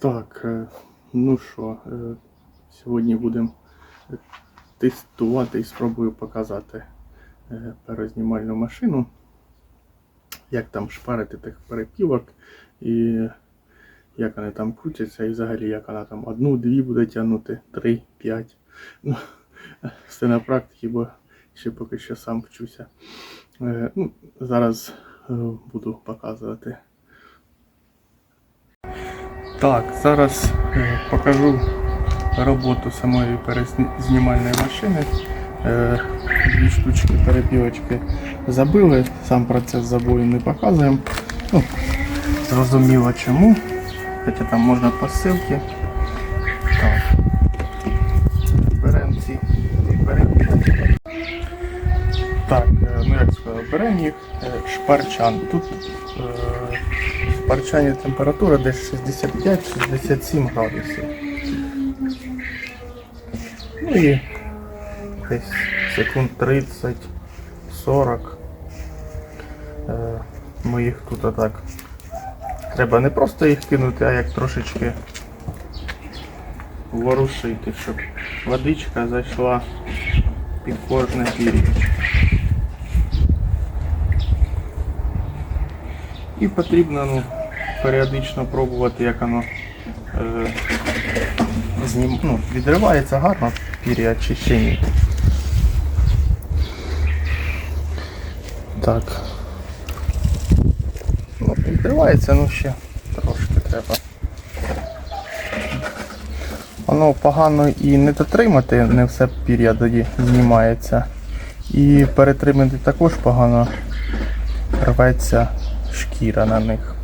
Так, е, ну що, е, сьогодні будемо тестувати і спробую показати е, перезнімальну машину, як там шпарити тих перепілок і як вони там крутяться, і взагалі як вона там одну, дві буде тягнути, три, п'ять. Ну, все на практиці, бо ще поки що сам вчуся. Е, Ну, зараз е, буду показувати. Так, зараз е, покажу роботу самої перезнімальної машини. Е, Дві штучки перепілочки забили, сам процес забою не показуємо. Ну, зрозуміло чому. Хоча там можна по ссылці. Так. Беремо ці перепілочки. Так, е, ну як сказав, беремо їх шпарчан. Тут шпарчані температура десь 65-67 градусів. Ну і десь секунд 30-40. Е, Ми їх тут отак. Треба не просто їх кинути, а як трошечки ворушити, щоб водичка зайшла під кожне пір'ячко. І потрібно ну, періодично пробувати, як воно е, знім, ну, відривається гарно пір'я чи ще ні. Так. Ну, відривається, ну ще трошки треба. Воно погано і не дотримати, не все пір'я тоді знімається. І перетримати також погано рветься шкіра на них.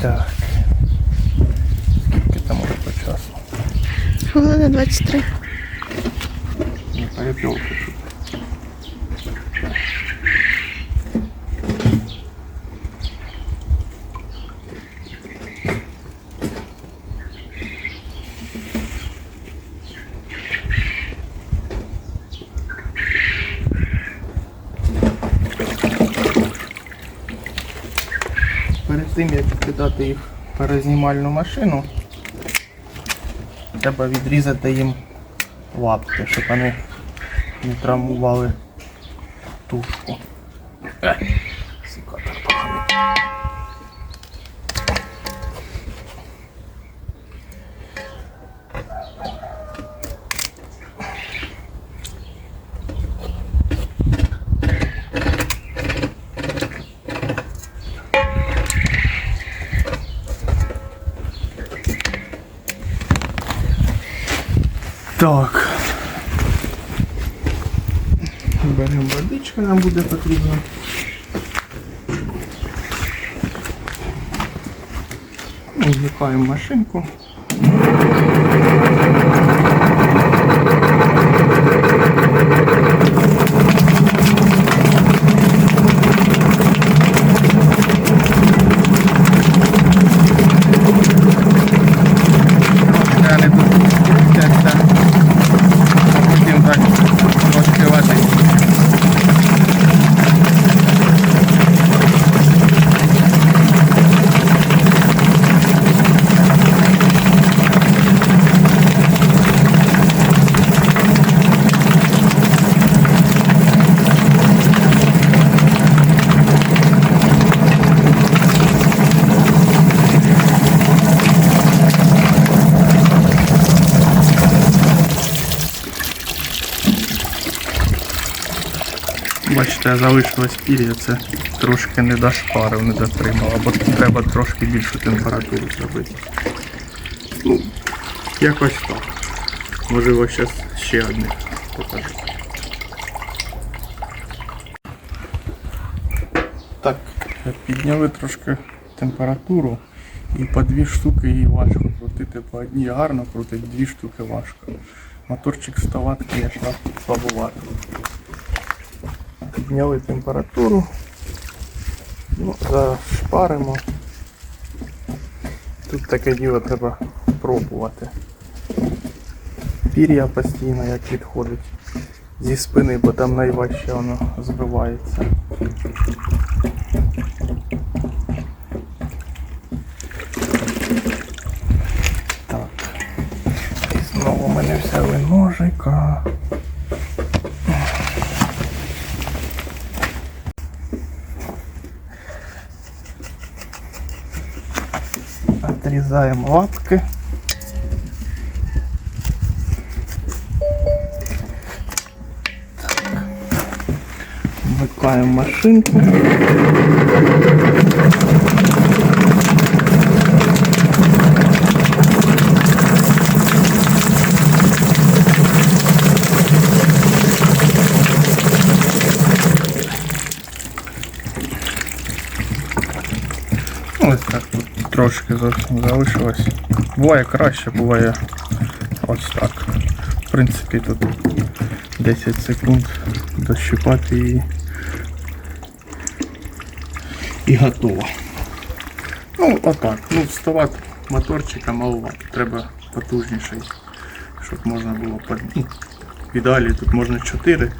Так. Скільки там уже по часу? Хвилина 23. Не перепілки тим як кидати їх в перезнімальну машину, треба відрізати їм лапки, щоб вони не травмували тушку. Е, секатор поганий. Так. Беремо водичку, нам буде потрібно. Вмикаємо машинку. Далі тут крутяться, а потім так трошки води. Бачите, залишилось пір'я, це трошки не дошпарив, не дотримав, або треба трошки більшу температуру зробити. Ну, якось так. Можливо, зараз ще одне покажу. Так, підняли трошки температуру і по дві штуки її важко крутити. По одній гарно крутить, дві штуки важко. Моторчик 100 Вт, звісно, слабовато підняли температуру. Ну, зашпаримо. Тут таке діло треба пробувати. пір'я постійно як відходить зі спини, бо там найважче воно збивається. Так. І знову в мене взяли ножика. Отрезаем лапки. Вмикаємо машинку. Трошки залишилось. Буває краще, буває ось так. В принципі, тут 10 секунд дощипати і, і готово. Ну, отак. Ну, вставати моторчика маловато. Треба потужніший, щоб можна було. Ну, в ідеалі тут можна 4,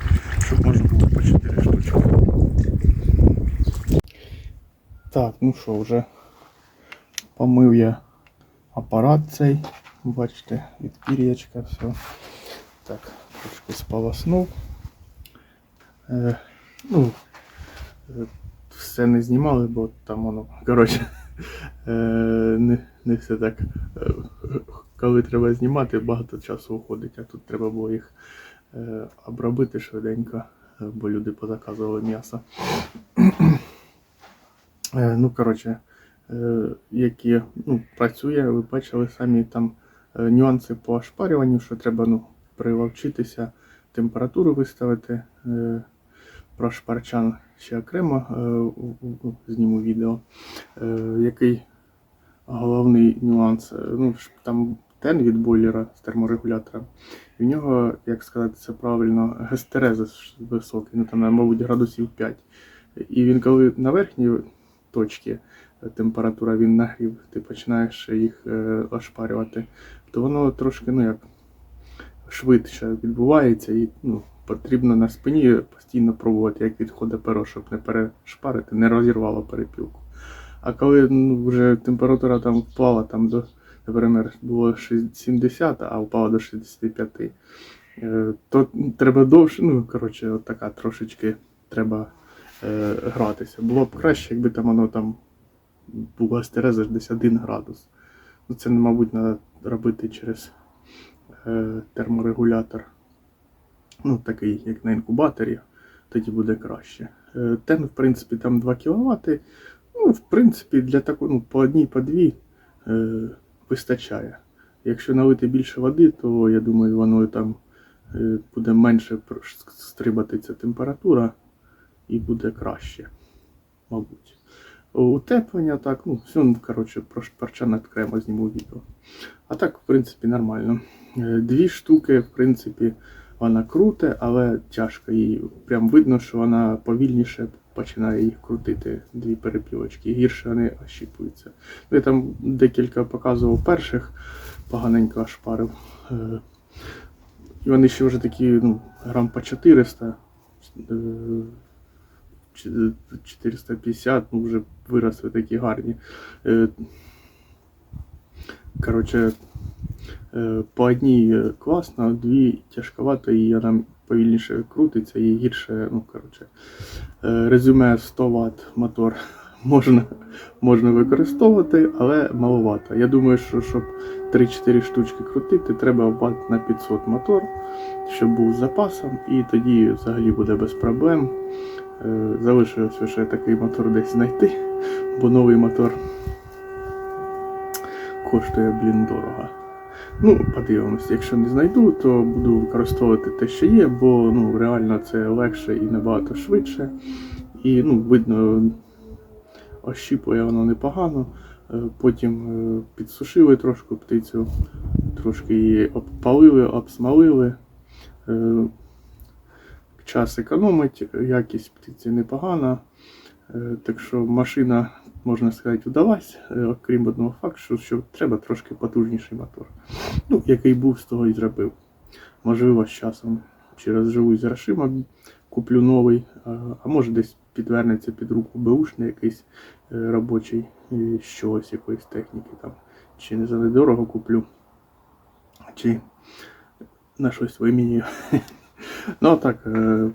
щоб можна було по 4 штучки. Так, ну що, вже помив я апарат цей. Бачите, від пір'ячка все. Так, трошки сполоснув. Е, ну, е, все не знімали, бо там воно, коротше, е, не, не все так. Е, коли треба знімати, багато часу уходить, а тут треба було їх е, обробити швиденько, е, бо люди позаказували м'ясо. Е, ну, коротше, які ну, працює, ви бачили самі там е, нюанси по ошпарюванню, що треба ну, приловчитися, температуру виставити. Е, про шпарчан ще окремо е, зніму відео. Е, який головний нюанс? Е, Ну, там тен від бойлера з терморегулятора. В нього, як сказати це правильно, гестерезис високий, ну там, мабуть, градусів 5. І він коли на верхній точці е, температура він нагрів, ти починаєш їх е, ошпарювати, то воно трошки ну як швидше відбувається і ну, потрібно на спині постійно пробувати, як відходить перо, щоб не перешпарити, не розірвало перепілку. А коли ну, вже температура там впала там до, наприклад, було 70, а впала до 65, е, то треба довше, ну коротше, от така трошечки треба е, гратися. Було б краще, якби там воно там було астереза десь 1 градус. Ну, це, мабуть, треба робити через е, терморегулятор. Ну, такий, як на інкубаторі, тоді буде краще. Е, Тен, в принципі, там 2 кВт. Ну, в принципі, для такого, ну, по одній, по дві е, вистачає. Якщо налити більше води, то я думаю, воно там е, буде менше стрибати ця температура і буде краще, мабуть. Утеплення, так, ну, все, ну, коротше, про шпарчан окремо зніму відео. А так, в принципі, нормально. Е, Дві штуки, в принципі, вона круте, але тяжко їй. Прям видно, що вона повільніше починає їх крутити, дві перепілочки. Гірше вони ощіпуються. Ну, я там декілька показував перших, поганенько шпарив. Е, І вони ще вже такі, ну, грам по 400. Е, чи- 450, ну вже виросли такі гарні. Е, Коротше, е, по одній е, класно, а дві тяжковато, і вона повільніше крутиться і гірше. Ну, коротше, Е, резюме 100 Вт мотор можна, можна використовувати, але маловато. Я думаю, що щоб 3-4 штучки крутити, треба ват на 500 мотор, щоб був з запасом, і тоді взагалі буде без проблем. Е, Залишилося ще такий мотор десь знайти, бо новий мотор коштує, блін, дорого. Ну, подивимось, якщо не знайду, то буду використовувати те, що є, бо ну, реально це легше і набагато швидше. І ну, видно, ощіпує воно непогано. Е, Потім е, підсушили трошки птицю, трошки її обпалили, обсмалили. Час економить, якість птиці непогана. Е, Так що машина, можна сказати, вдалась, е, окрім одного факту, що, треба трошки потужніший мотор. Ну, який був, з того і зробив. Можливо, з часом чи розживусь з грошима, куплю новий, а, а може десь підвернеться під руку беушний якийсь е, робочий з чогось, якоїсь техніки там. Чи не за недорого куплю, чи на щось вимінюю. Ну так, е,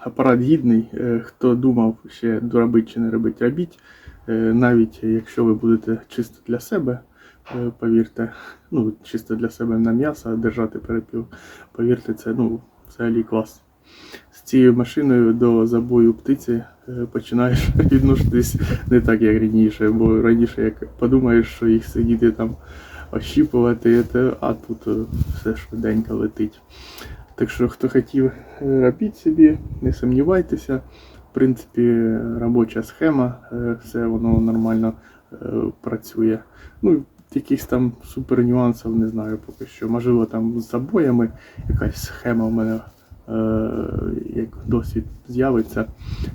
апарат гідний. Е, Хто думав ще доробити чи не робити, робіть. Е, Навіть якщо ви будете чисто для себе, повірте, ну, чисто для себе на м'ясо держати перепіл, повірте, це ну, взагалі клас. З цією машиною до забою птиці починаєш відноситись не так, як раніше, бо раніше як подумаєш, що їх сидіти там ощіпувати, а тут все швиденько летить. Так що, хто хотів, е, робіть собі, не сумнівайтеся. В принципі, робоча схема, е, все воно нормально е, працює. Ну, якихось там супер нюансів не знаю поки що. Можливо, там з забоями якась схема в мене, як досвід з'явиться,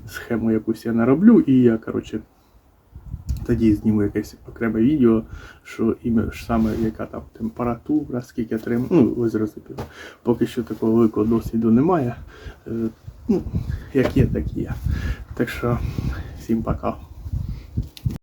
схему якусь я нароблю, і я, коротше, тоді зніму якесь окреме відео, що саме яка там температура, скільки треба. Ну, ви зрозуміли. Поки що такого великого досвіду немає. Е, Ну, як є, так і є. Так що всім пока.